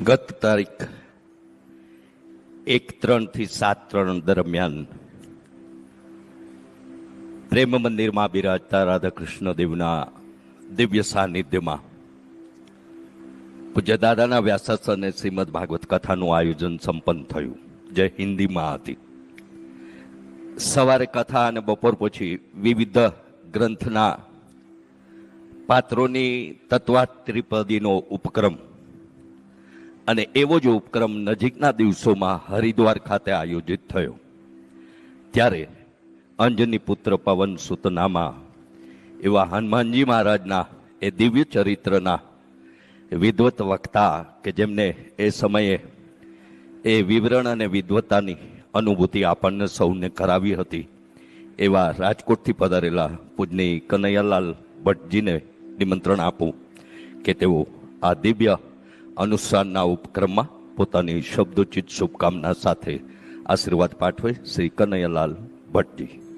ગત તારીખ એક ત્રણથી સાત ત્રણ દરમિયાન પ્રેમ મંદિરમાં બિરાજતા રાધાકૃષ્ણ દેવના દિવ્ય સાનિધ્યમાં પૂજ્ય દાદાના વ્યાસાસ અને શ્રીમદ ભાગવત કથાનું આયોજન સંપન્ન થયું. જે હિન્દીમાં હતી. સવારે કથા અને બપોર પછી વિવિધ ગ્રંથના પાત્રોની તત્વાત્રિપદીનો ઉપક્રમ અને એવો જ ઉપક્રમ નજીકના દિવસોમાં હરિદ્વાર ખાતે આયોજિત થયો. ત્યારે અંજની પુત્ર પવન સુતનામાં એવા હનુમાનજી મહારાજના એ દિવ્ય ચરિત્રના વિદ્વત વક્તા કે જેમને એ સમયે એ વિવરણ અને વિદ્વતાની અનુભૂતિ આપણને સૌને કરાવી હતી, એવા રાજકોટથી પધારેલા પૂજની કનૈયાલાલ ભટ્ટજીને નિમંત્રણ આપું કે તેઓ આ દિવ્ય અનુષ્ઠાનના ઉપક્રમમાં પોતાની શબ્દોચિત શુભકામના સાથે આશીર્વાદ પાઠવે શ્રી કનૈયાલાલ ભટ્ટજી